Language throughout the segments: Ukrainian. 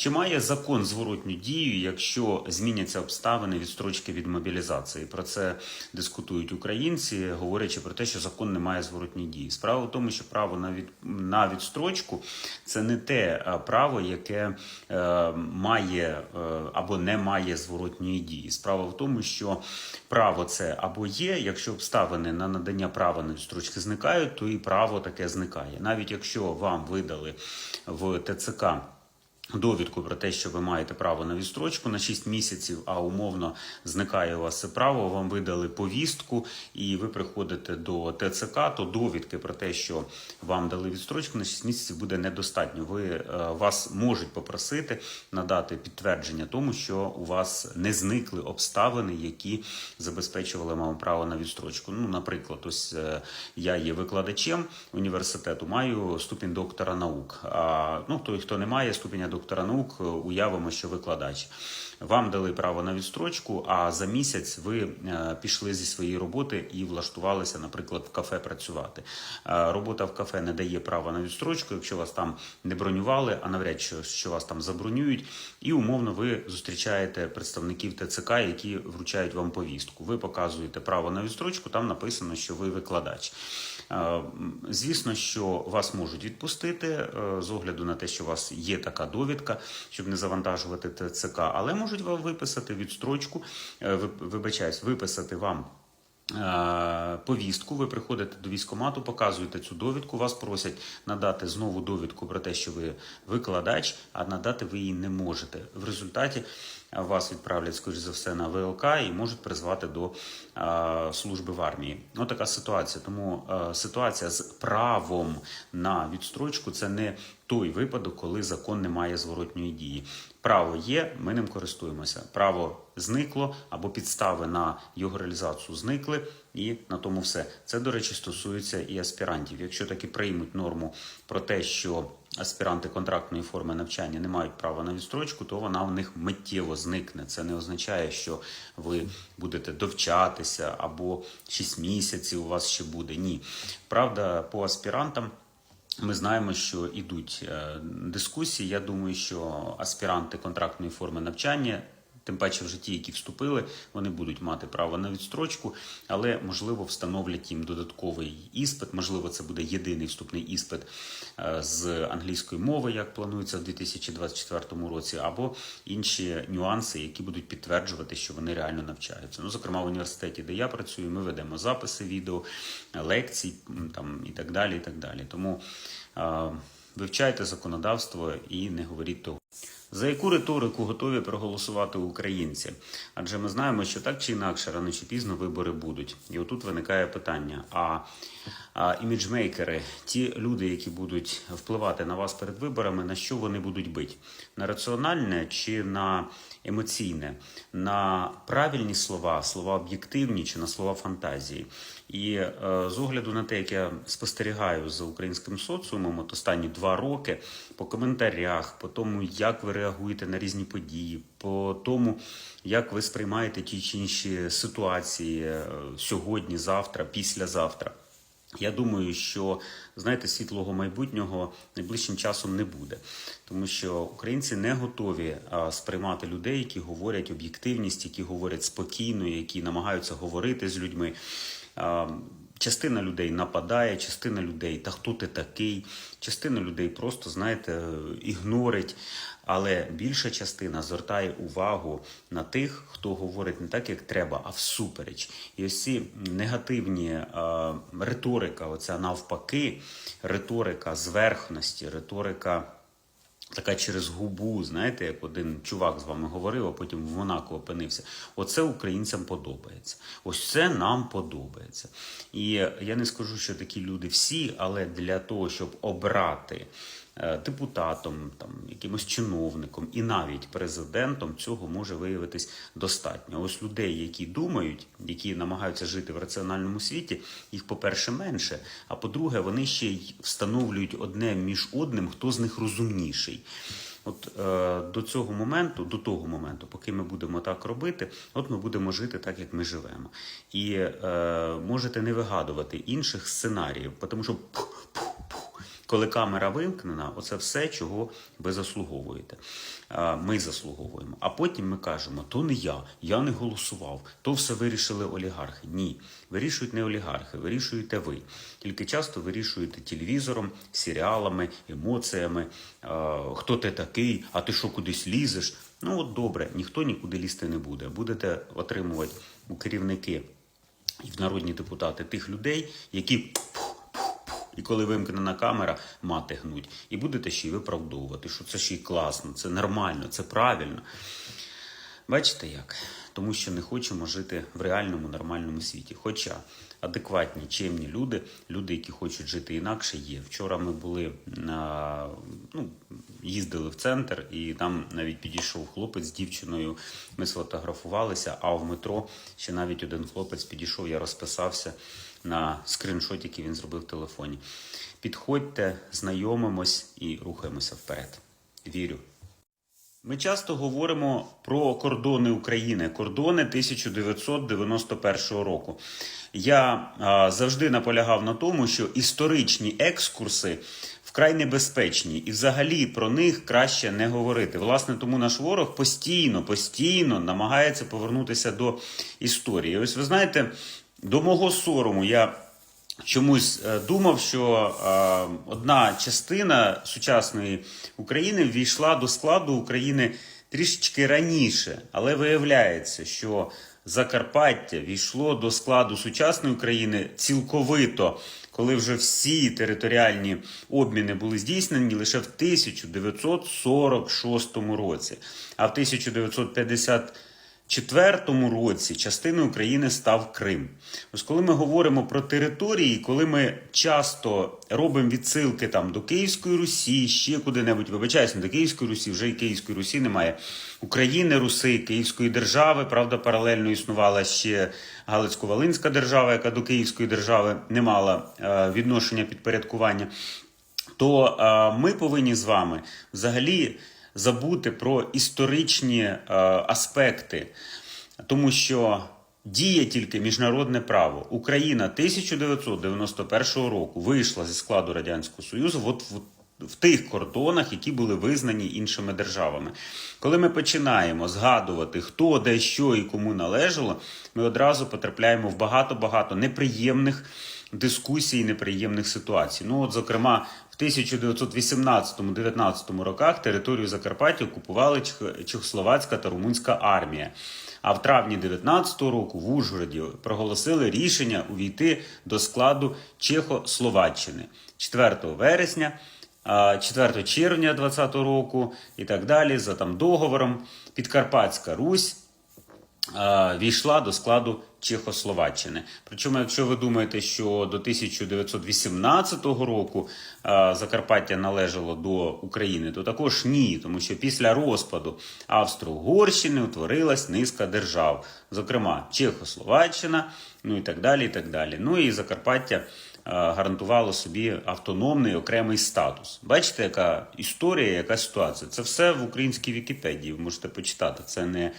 Чи має закон зворотню дію, якщо зміняться обставини відстрочки від мобілізації? Про це дискутують українці, говорячи про те, що закон не має зворотньої дії. Справа в тому, що право на від на відстрочку це не те е, право, яке е, має е, або не має зворотньої дії. Справа в тому, що право це або є, якщо обставини на надання права на відстрочки зникають, то і право таке зникає. Навіть якщо вам видали в ТЦК. Довідку про те, що ви маєте право на відстрочку на 6 місяців, а умовно зникає у вас право. Вам видали повістку, і ви приходите до ТЦК, то довідки про те, що вам дали відстрочку на 6 місяців, буде недостатньо. Ви е, вас можуть попросити надати підтвердження тому, що у вас не зникли обставини, які забезпечували вам право на відстрочку. Ну, наприклад, ось е, я є викладачем університету, маю ступінь доктора наук. А ну той, хто не має ступеня доктора наук, е, уявимо, що викладач. Вам дали право на відстрочку, а за місяць ви е, пішли зі своєї роботи і влаштувалися, наприклад, в кафе працювати. Е, Робота в кафе не дає права на відстрочку, якщо вас там не бронювали, а навряд чи що вас там забронюють. І умовно ви зустрічаєте представників ТЦК, які вручають вам повістку. Ви показуєте право на відстрочку, там написано, що ви викладач. Е, Звісно, що вас можуть відпустити е, з огляду на те, що у вас є така довідка, щоб не завантажувати ТЦК, але можуть вам виписати відстрочку, е, ви- вибачаюсь, виписати вам. Повістку, ви приходите до військкомату, показуєте цю довідку, вас просять надати знову довідку про те, що ви викладач, а надати ви її не можете. В результаті вас відправлять, скоріш за все, на ВЛК і можуть призвати до е, служби в армії. Ну, така ситуація. Тому е, ситуація з правом на відстрочку це не той випадок, коли закон не має зворотньої дії. Право є, ми ним користуємося. Право зникло або підстави на його реалізацію зникли, і на тому все. Це, до речі, стосується і аспірантів. Якщо таки приймуть норму про те, що аспіранти контрактної форми навчання не мають права на відстрочку, то вона в них миттєво зникне. Це не означає, що ви будете довчатися або 6 місяців у вас ще буде. Ні. Правда, по аспірантам. Ми знаємо, що йдуть е, дискусії. Я думаю, що аспіранти контрактної форми навчання, тим паче вже ті, які вступили, вони будуть мати право на відстрочку, але можливо встановлять їм додатковий іспит. Можливо, це буде єдиний вступний іспит е, з англійської мови, як планується в 2024 році, або інші нюанси, які будуть підтверджувати, що вони реально навчаються. Ну, зокрема, в університеті, де я працюю, ми ведемо записи відео, лекцій там і так далі. І так далі. Тому е, вивчайте законодавство і не говоріть того. За яку риторику готові проголосувати українці? Адже ми знаємо, що так чи інакше, рано чи пізно вибори будуть. І отут виникає питання: а, а іміджмейкери, ті люди, які будуть впливати на вас перед виборами, на що вони будуть бити? На раціональне чи на емоційне, на правильні слова, слова об'єктивні чи на слова фантазії? І е, з огляду на те, як я спостерігаю за українським соціумом от останні два роки, по коментарях, по тому, як ви реагуєте на різні події, по тому, як ви сприймаєте ті чи інші ситуації е, сьогодні, завтра, післязавтра. Я думаю, що знаєте, світлого майбутнього найближчим часом не буде, тому що українці не готові сприймати людей, які говорять об'єктивність, які говорять спокійно, які намагаються говорити з людьми. Частина людей нападає, частина людей, та хто ти такий, частина людей просто, знаєте, ігнорить. Але більша частина звертає увагу на тих, хто говорить не так, як треба, а всупереч. І ось ці негативні е, риторика, оця навпаки, риторика зверхності, риторика. Така через губу, знаєте, як один чувак з вами говорив, а потім в Монако опинився. Оце українцям подобається. Ось це нам подобається. І я не скажу, що такі люди всі, але для того, щоб обрати депутатом, там якимось чиновником і навіть президентом, цього може виявитись достатньо. Ось людей, які думають, які намагаються жити в раціональному світі, їх, по-перше, менше. А по-друге, вони ще й встановлюють одне між одним, хто з них розумніший. От е, до цього моменту, до того моменту, поки ми будемо так робити, от ми будемо жити так, як ми живемо. І е, можете не вигадувати інших сценаріїв, тому що пух, пух, Коли камера вимкнена, оце все, чого ви заслуговуєте. Ми заслуговуємо. А потім ми кажемо: то не я, я не голосував, то все вирішили олігархи. Ні, вирішують не олігархи, вирішуєте ви. Тільки часто вирішуєте телевізором, серіалами, емоціями. Хто ти такий, а ти що кудись лізеш? Ну от добре, ніхто нікуди лізти не буде. Будете отримувати у керівники і в народні депутати тих людей, які і коли вимкнена камера, мати гнуть. І будете ще й виправдовувати, що це ще й класно, це нормально, це правильно. Бачите як? Тому що не хочемо жити в реальному нормальному світі. Хоча адекватні, чемні люди, люди, які хочуть жити інакше, є. Вчора ми були на ну, їздили в центр, і там навіть підійшов хлопець з дівчиною. Ми сфотографувалися, а в метро ще навіть один хлопець підійшов, я розписався на скріншоті, який він зробив в телефоні. Підходьте, знайомимось і рухаємося вперед. Вірю. Ми часто говоримо про кордони України, кордони 1991 року. Я а, завжди наполягав на тому, що історичні екскурси вкрай небезпечні, і взагалі про них краще не говорити. Власне, тому наш ворог постійно, постійно намагається повернутися до історії. Ось ви знаєте, до мого сорому я чомусь е, думав, що е, одна частина сучасної України ввійшла до складу України трішечки раніше, але виявляється, що Закарпаття війшло до складу сучасної України цілковито, коли вже всі територіальні обміни були здійснені лише в 1946 році, а в 1950 четвертому році частиною України став Крим. Ось коли ми говоримо про території, коли ми часто робимо відсилки там до Київської Русі, ще куди-небудь, вибачаюсь, не до Київської Русі, вже і Київської Русі немає. України, Руси, Київської держави, правда, паралельно існувала ще Галицько-Волинська держава, яка до Київської держави не мала е, відношення підпорядкування. То е, ми повинні з вами взагалі забути про історичні е, аспекти, тому що діє тільки міжнародне право. Україна 1991 року вийшла зі складу Радянського Союзу. От в тих кордонах, які були визнані іншими державами. Коли ми починаємо згадувати, хто де що і кому належало, ми одразу потрапляємо в багато-багато неприємних дискусій, неприємних ситуацій. Ну, от, зокрема, в 1918-19 роках територію Закарпаття окупували Чехословацька та Румунська армія. А в травні 19-го року в Ужгороді проголосили рішення увійти до складу Чехословаччини 4 вересня. А 4 червня 20 року і так далі, за там договором, Підкарпатська Русь війшла до складу Чехословаччини. Причому, якщо ви думаєте, що до 1918 року Закарпаття належало до України, то також ні, тому що після розпаду Австро-Угорщини утворилась низка держав, зокрема Чехословаччина, ну і так далі. і так далі. Ну і Закарпаття гарантувало собі автономний окремий статус. Бачите, яка історія, яка ситуація? Це все в українській Вікіпедії. Ви можете почитати. Це не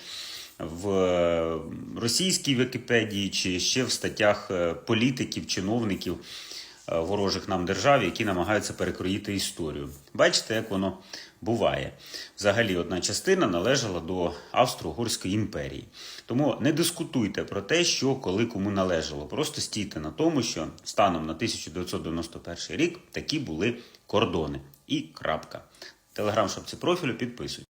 в е, російській Вікіпедії чи ще в статтях е, політиків, чиновників е, ворожих нам держав, які намагаються перекроїти історію. Бачите, як воно буває. Взагалі, одна частина належала до Австро-Угорської імперії. Тому не дискутуйте про те, що коли кому належало. Просто стійте на тому, що станом на 1991 рік такі були кордони. І крапка. Телеграм-шапці профілю підписуйтесь.